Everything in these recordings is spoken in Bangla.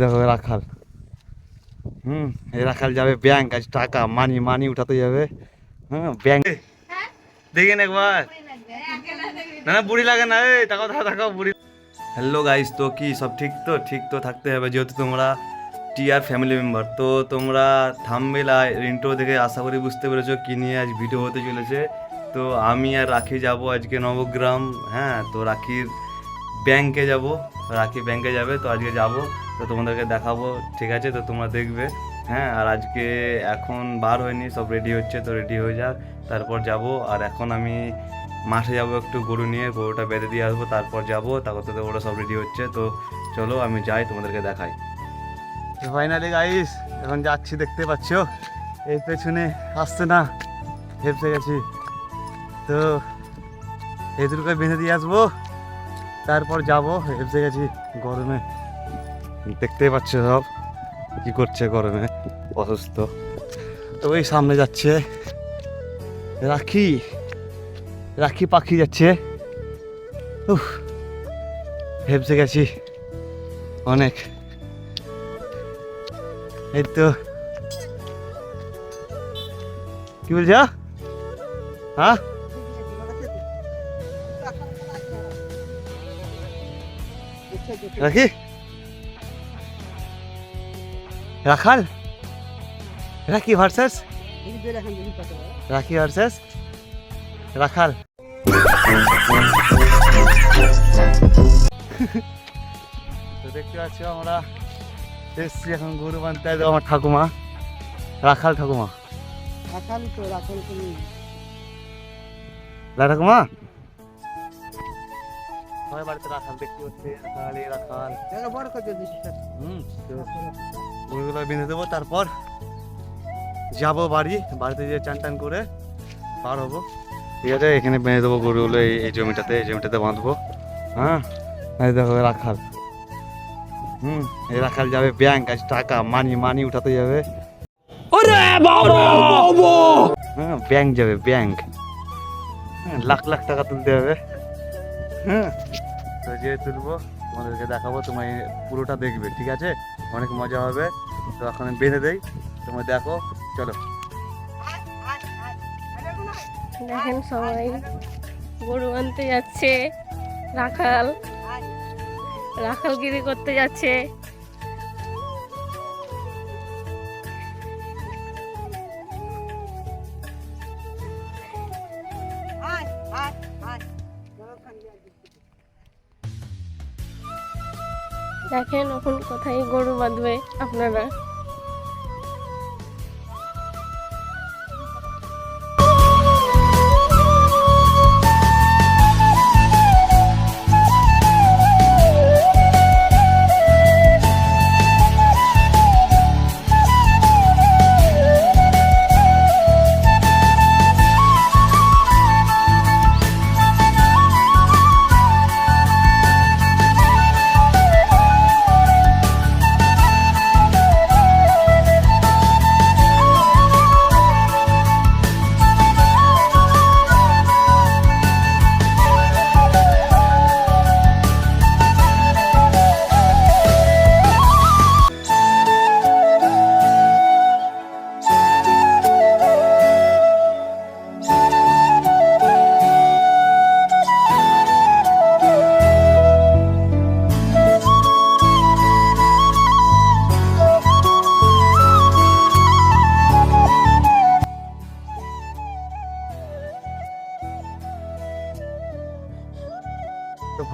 দেখো, রাখাল। হুম রাখাল যাবে ব্যাংক আজ টাকা মানি মানি উঠাতে যাবে। হ্যাঁ ব্যাংক দেখেন একবার। না না, বুড়ি লাগে না, এই টাকা টাকা বুড়ি হ্যালো গাইস তো কি, সব ঠিক তো? ঠিক তো থাকতে হবে, যেহেতু তোমরা টিআর ফ্যামিলি মেম্বার তো তোমরা থামবেল আর ইন্টো দেখে আশা করি বুঝতে পেরেছ কি নিয়ে আজ ভিডিও হতে চলেছে। তো আমি আর রাখি যাব আজকে নবগ্রাম হ্যাঁ তো রাখির ব্যাংকে যাব, রাখি ব্যাংকে যাবে, তো আজকে যাব। তো তোমাদেরকে দেখাবো, ঠিক আছে? তো তোমরা দেখবে হ্যাঁ? আর আজকে এখন বার হয়নি, সব রেডি হচ্ছে, তো রেডি হয়ে যাক। তারপর যাব, আর এখন আমি মাঠে যাব একটু গরু নিয়ে, গরুটা বেঁধে দিয়ে আসব, তারপর যাব, তারপর তো ওরা সব রেডি হচ্ছে। তো চলো, আমি যাই, তোমাদেরকে দেখাই। ফাইনালি গাইস এখন যাচ্ছি, দেখতে পাচ্ছ? এই পেছনে আসছে না হেপসে গেছি। তো এই দুটোকে বেঁধে দিয়ে আসব, তারপর যাব হেপসে গেছি গরমে। দেখতেই পাচ্ছ সব। কি করছে গরমে? অসুস্থ। তো ওই সামনে যাচ্ছে রাখি। রাখি পাখি যাচ্ছে। উফ হেপসে গেছি অনেক। এই তো। কি বলছ? হ্যাঁ? রাখি? রাখাল? রাখি ভার্সেস রাখি ভার্সেস রাখাল। তো দেখতে পাচ্ছ আমরা এসছি এখন গরু বানতে আমার ঠাকুমা। রাখাল ঠাকুমা। রাখাল তো রাখাল ঠাকুমা? সবাই বাড়িতে রাখাল দেখতে হচ্ছে রাখাল রাখাল। বড় করে হুম গরুগুলো বেঁধে দেবো তারপর যাব বাড়ি বাড়িতে গিয়ে চান টান করে পার হব। ঠিক আছে এখানে বেঁধে দেবো গরুগুলো এই এই জমিটাতে এই জমিটাতে বাঁধবো। হ্যাঁ? দেখো রাখাল। হুম এই রাখাল যাবে ব্যাংক আজ টাকা মানি মানি উঠাতে যাবে। হ্যাঁ ব্যাংক যাবে ব্যাংক লাখ লাখ টাকা তুলতে হবে। হ্যাঁ? তো যে তুলবো তোমাদেরকে দেখাবো তোমার পুরোটা দেখবে ঠিক আছে? অনেক মজা হবে। তো এখন আমি বেঁধে দেই। তোমরা দেখো, চলো। দেখেন সবাই, গরু আনতে যাচ্ছে, রাখাল। রাখালগিরি করতে যাচ্ছে। দেখেন এখন কোথায় গরু বাঁধবে আপনারা।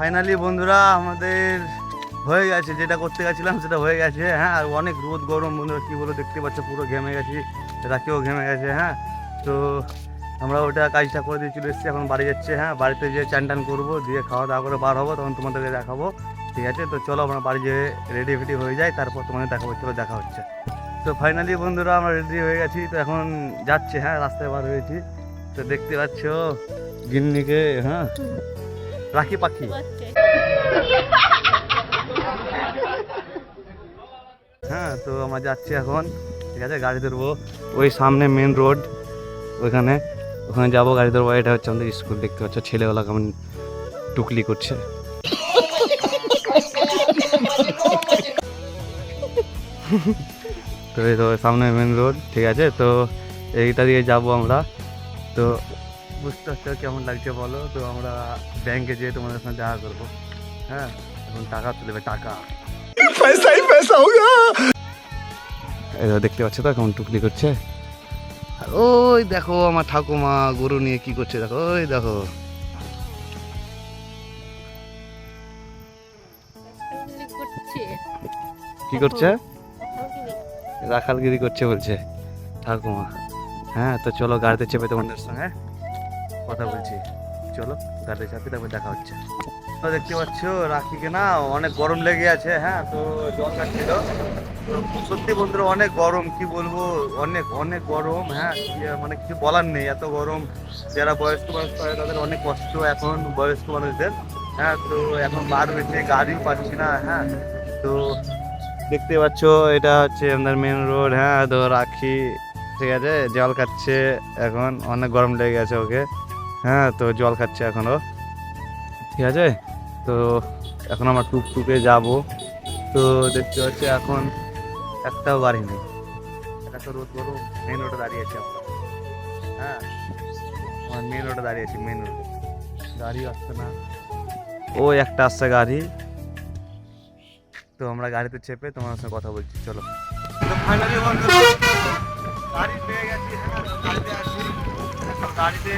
ফাইনালি বন্ধুরা, আমাদের হয়ে গেছে। যেটা করতে গেছিলাম, সেটা হয়ে গেছে হ্যাঁ? আর অনেক রোদ, গরম, বন্ধুরা, কী বলো, দেখতে পাচ্ছ, পুরো ঘেমে গেছি। রাখিও ঘেমে গেছে হ্যাঁ? তো আমরা ওটা কাজটা করে দিয়ে চলে এসেছি, এখন বাড়ি যাচ্ছে হ্যাঁ? বাড়িতে যেয়ে চান টান করব, দিয়ে খাওয়া দাওয়া করে বার হব, তখন তোমাদেরকে দেখাবো। ঠিক আছে? তো চলো, আমরা বাড়ি যেয়ে রেডি ফেডি হয়ে যাই, তারপর তোমাদের দেখাবো, চলো, দেখা হচ্ছে। তো ফাইনালি বন্ধুরা, আমরা রেডি হয়ে গেছি, তো এখন যাচ্ছে হ্যাঁ? রাস্তায় বার হয়েছি। তো দেখতে পাচ্ছ, গিন্নিকে হ্যাঁ? রাখি পাখি। হ্যাঁ তো আমরা যাচ্ছি এখন, ঠিক আছে, গাড়ি ধরবো। ওই সামনে মেন রোড ওইখানে, ওখানে যাব, গাড়ি ধরবো। এটা হচ্ছে আমাদের স্কুল দেখতে পাচ্ছ, ছেলেবেলা কেমন টুকলি করছে। তো এই তো, সামনে মেন রোড ঠিক আছে, তো এইটা দিয়ে যাব আমরা। তো বুঝতে পারছ কেমন লাগছে বলো? তো আমরা ব্যাংকে যেয়ে তোমাদের সঙ্গে দেখা করব। হ্যাঁ? এখন টাকা তুলবে টাকা। পয়সা পয়সা হোগা দেখতে পাচ্ছ তো কেমন টুকলি করছে? আর ওই দেখো আমার ঠাকুমা গরু নিয়ে কি করছে দেখো ওই দেখো। কি করছে? রাখালগিরি করছে বলছে ঠাকুমা। হ্যাঁ তো চলো গাড়িতে চেপে তোমাদের সঙ্গে। কথা বলছি। চলো গাড়িতে চাপে তারপর দেখা হচ্ছে। তো দেখতে পাচ্ছ, রাখিকে না অনেক গরম লেগে আছে হ্যাঁ তো জল কাটছিল সত্যি বন্ধুরা অনেক গরম, কি বলব? অনেক অনেক গরম হ্যাঁ মানে কিছু বলার নেই, এত গরম। যারা বয়স্ক মানুষ হয় তাদের অনেক কষ্ট এখন বয়স্ক মানুষদের হ্যাঁ তো এখন বার হয়েছে গাড়ি পাচ্ছি না হ্যাঁ। তো দেখতে পাচ্ছ, এটা হচ্ছে আমাদের মেন রোড হ্যাঁ তো রাখি, ঠিক আছে, জল খাচ্ছে এখন, অনেক গরম লেগে গেছে ওকে। হ্যাঁ তো জল খাচ্ছে এখনও ঠিক আছে? তো এখন আমরা টুকটুকে যাব। তো দেখতে পাচ্ছি এখন একটাও গাড়ি নেই। এটা তো রোদ বড় মেন রোডে দাঁড়িয়ে আছি আমরা। হ্যাঁ আমার মেন রোডে দাঁড়িয়ে আছি মেন রোডে গাড়ি আসছে না। ও একটা আসছে গাড়ি। তো আমরা গাড়িতে চেপে তোমার সঙ্গে কথা বলছি চলো। গাড়ি পেয়ে গেছি হ্যাঁ, গাড়িতে আছি। তো গাড়িতে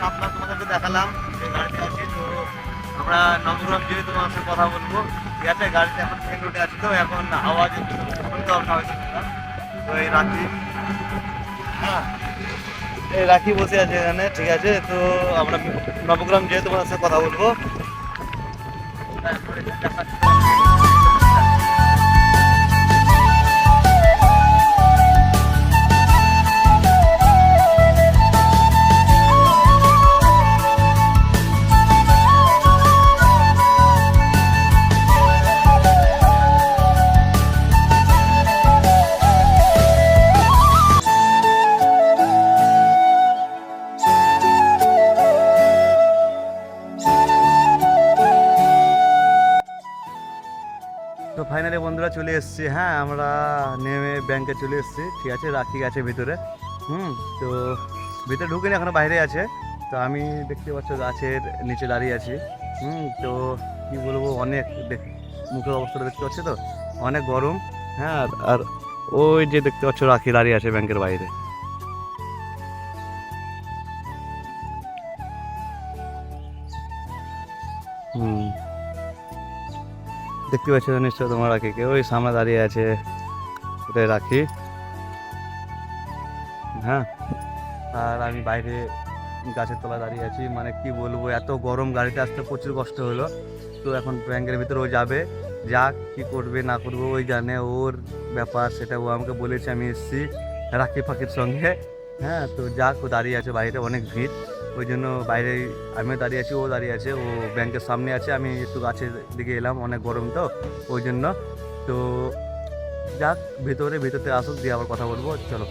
চাপলাম তোমাদেরকে দেখালাম, যে গাড়িতে আছি, তো আমরা নবগ্রাম যেয়ে তোমার সঙ্গে কথা বলব ঠিক আছে গাড়িতে এখন মেন রোডে আছি, তো এখন আওয়াজ শুনতে হবে তো এই রাখি হ্যাঁ এই রাখি বসে আছে এখানে, ঠিক আছে, তো আমরা নবগ্রাম যেয়ে তোমার সাথে কথা বলব দেখাচ্ছি। ফাইনালি বন্ধুরা চলে এসেছি। হ্যাঁ আমরা নেমে ব্যাংকে চলে এসেছি। ঠিক আছে, রাখি গেছে ভিতরে। হুম, তো ভিতরে ঢুকিনি, এখনও বাইরে আছে। তো আমি দেখতে পাচ্ছ গাছের নিচে দাঁড়িয়ে আছি। হুম, তো কি বলব, অনেক দেখ মুখের অবস্থাটা দেখতে পাচ্ছি তো? অনেক গরম। হ্যাঁ আর ওই যে দেখতে পাচ্ছ রাখি দাঁড়িয়ে আছে ব্যাংকের বাইরে। দেখতে পাচ্ছ নিশ্চয় তোমার রাখিকে ওই সামনে দাঁড়িয়ে আছে ওটাই রাখি। হ্যাঁ আর আমি বাইরে গাছের তলায় দাঁড়িয়ে আছি। মানে কি বলব, এত গরম গাড়িতে আসতে প্রচুর কষ্ট হলো। তো এখন ব্যাংকের ভিতরে ও যাবে। যাক কি করবে, না করবে, ওই জানে ওর ব্যাপার, সেটা ও আমাকে বলেছে, আমি এসেছি রাখি ফাঁকির সঙ্গে। হ্যাঁ তো যাক, ও দাঁড়িয়ে আছে বাইরে, অনেক ভিড়। ওই জন্য বাইরে আমিও দাঁড়িয়ে আছি, ও দাঁড়িয়ে আছে, ও ব্যাংকের সামনে আছে, আমি একটু গাছের দিকে এলাম, অনেক গরম তো, ওই জন্য। তো যাক, ভেতরে, ভেতরতে আসুক, দিয়ে আবার কথা বলব, চলো।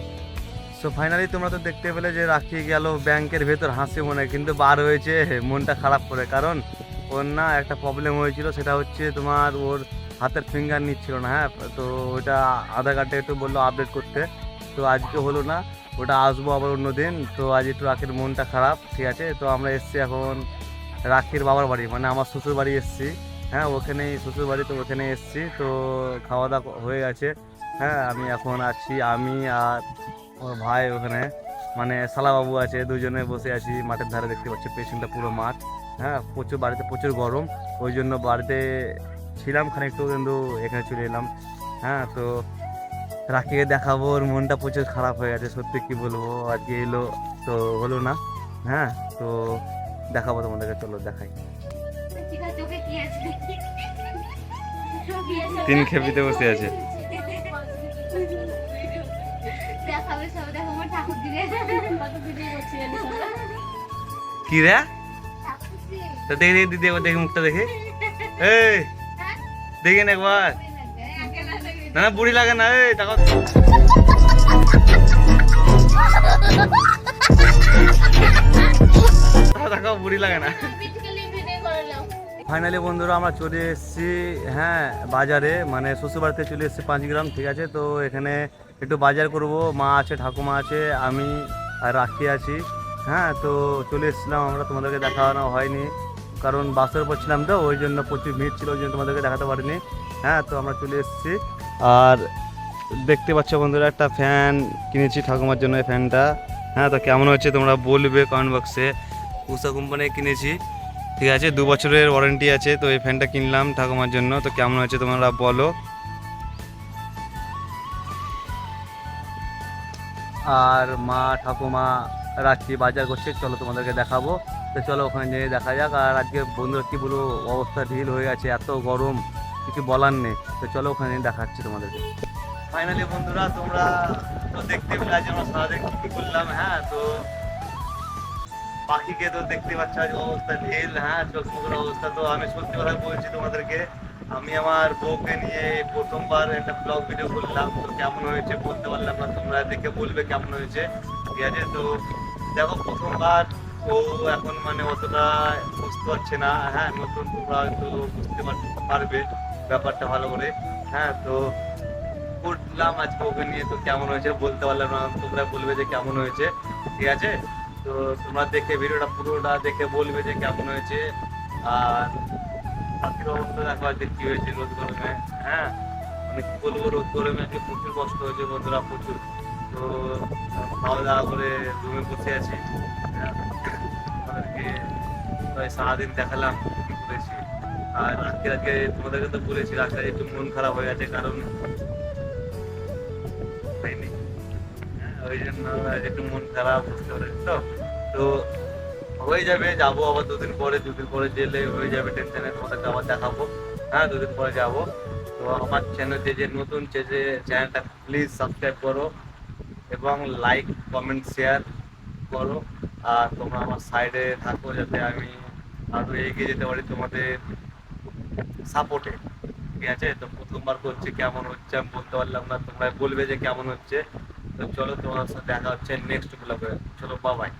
সো ফাইনালি তোমরা তো দেখতে পেলে যে রাখি গেল ব্যাংকের ভেতর হাসি মনে, কিন্তু বার হয়েছে, মনটা খারাপ করে, কারণ ওর না একটা প্রবলেম হয়েছিল, সেটা হচ্ছে তোমার ওর হাতের ফিঙ্গার নিচ্ছিল না হ্যাঁ? তো ওটা আধার কার্ডটা একটু বলল আপডেট করতে, তো আজকে হলো না ওটা আসব আবার অন্য দিন। তো আজ একটু রাখির মনটা খারাপ, ঠিক আছে? তো আমরা এসছি এখন রাখির বাবার বাড়ি মানে আমার শ্বশুর বাড়ি এসছি। হ্যাঁ ওখানেই শ্বশুর বাড়ি, তো ওখানে এসছি। তো খাওয়া দাওয়া হয়ে গেছে। হ্যাঁ আমি এখন আছি, আমি আর ওর ভাই ওখানে। মানে শালাবাবু আছে, দুজনে বসে আছি, মাঠের ধারে দেখতে পাচ্ছি, পেছনটা পুরো মাঠ। হ্যাঁ প্রচুর, বাড়িতে প্রচুর গরম। ওই জন্য বাড়িতে ছিলাম খানিকটু, কিন্তু এখানে চলে এলাম। হ্যাঁ তো রাখিকে দেখাবো ওর মনটা প্রচুর খারাপ হয়ে গেছে সত্যি কি বলব? আজকে এলো তো হলো না হ্যাঁ? তো দেখাবো তোমাদেরকে চলো দেখাই। তিন খেপিতে বসে আছে। দেখাবে সব দেখো আমার ঠাকুর দিলে কত ভিডিও করছি জানিস আমরা? কি রে? ঠাকুর দেখে দেখে দিদি একবার দেখে মুখটা দেখে। এই দেখেন একবার। না বুড়ি লাগে না, এই টাকা টাকা বুড়ি লাগে না। ফাইনালি বন্ধুরা, আমরা চলে এসেছি হ্যাঁ বাজারে। মানে শ্বশুরবাড়িতে চলে এসেছি গ্রাম, ঠিক আছে? তো এখানে একটু বাজার করব। মা আছে, ঠাকুমা আছে, আমি আর রাখি আছি। হ্যাঁ তো চলে এসেছিলাম আমরা, তোমাদেরকে দেখানো হয়নি। কারণ বাসের উপর ছিলাম তো, ওই জন্য প্রচুর ভিড় ছিল, ওই জন্য তোমাদেরকে দেখাতে পারিনি। হ্যাঁ তো আমরা চলে এসেছি। আর দেখতে পাচ্ছ বন্ধুরা, একটা ফ্যান কিনেছি ঠাকুমার জন্য এই ফ্যানটা হ্যাঁ তো কেমন হচ্ছে তোমরা বলবে কমেন্ট বক্সে উষা কোম্পানি কিনেছি, ঠিক আছে, দু বছরের ওয়ারেন্টি আছে, তো এই ফ্যানটা কিনলাম ঠাকুমার জন্য। তো কেমন হচ্ছে তোমরা বলো। আর মা, ঠাকুমা রাত্রি বাজার করছে, চলো তোমাদেরকে দেখাবো। তো চলো ওখানে যেয়ে দেখা যাক, আর আজকে বন্ধুরা কি বলব, অবস্থা ঢিল হয়ে গেছে, এত গরম। কিছু বলার নেই। তো চলো ওখানে দেখাচ্ছি তোমাদেরকে। ফাইনালি বন্ধুরা, তোমরা তো দেখতে পেলে, আজ আমরা সারাদিন কি করলাম হ্যাঁ? তো পাখিকে তো দেখতে পাচ্ছ, আজ অবস্থা ঢেল হ্যাঁ? চোখ মুখের অবস্থা তো আমি সত্যি কথা বলছি তোমাদেরকে। আমি আমার বউকে নিয়ে প্রথমবার একটা ব্লগ ভিডিও করলাম। তো কেমন হয়েছে বলতে পারলাম না, তোমরা দেখে বলবে কেমন হয়েছে। ঠিক আছে? তো দেখো, প্রথমবার ও এখন মানে অতটা বুঝতে পারছে না হ্যাঁ? নতুন তোমরা হয়তো বুঝতে পার- পারবে। ব্যাপারটা ভালো করে। হ্যাঁ তো করলাম আজকে ওকে নিয়ে। তো কেমন হয়েছে বলতে পারলাম না। তোমরা বলবে যে কেমন হয়েছে। ঠিক আছে? তো তোমরা দেখে ভিডিওটা পুরোটা দেখে বলবে যে কেমন হয়েছে। আর পাখির অবস্থা দেখো আজকে কি হয়েছে রোদ গরমে। হ্যাঁ মানে কি বলব রোদ গরমে আজকে প্রচুর কষ্ট হয়েছে বন্ধুরা প্রচুর। তো খাওয়া দাওয়া করে রুমে বসে আছি। হ্যাঁ, তোমাদেরকে প্রায় সারাদিন দেখালাম কি করেছি। আর আজকে আজকে তোমাদেরকে তো বলেছি রাস্তায় একটু মন খারাপ হয়ে গেছে কারণ হ্যাঁ, ওই জন্য একটু মন খারাপ বুঝতে পারছি তো? তো হয়ে যাবে যাব আবার দুদিন পরে দুদিন পরে গেলে হয়ে যাবে টেনশনে তোমাদেরকে আবার দেখাবো। হ্যাঁ দুদিন পরে যাব। তো আমার চ্যানেল যে নতুন যে চ্যানেলটা প্লিজ সাবস্ক্রাইব করো এবং লাইক কমেন্ট শেয়ার করো। আর তোমরা আমার সাইডে থাকো যাতে আমি আরও এগিয়ে যেতে পারি তোমাদের সাপোর্টে ঠিক আছে? তো প্রথমবার করছে, কেমন হচ্ছে আমি বলতে পারলাম না তোমরা বলবে যে কেমন হচ্ছে। তো চলো তোমার সাথে দেখা হচ্ছে নেক্সট ব্লগে চলো বাবাই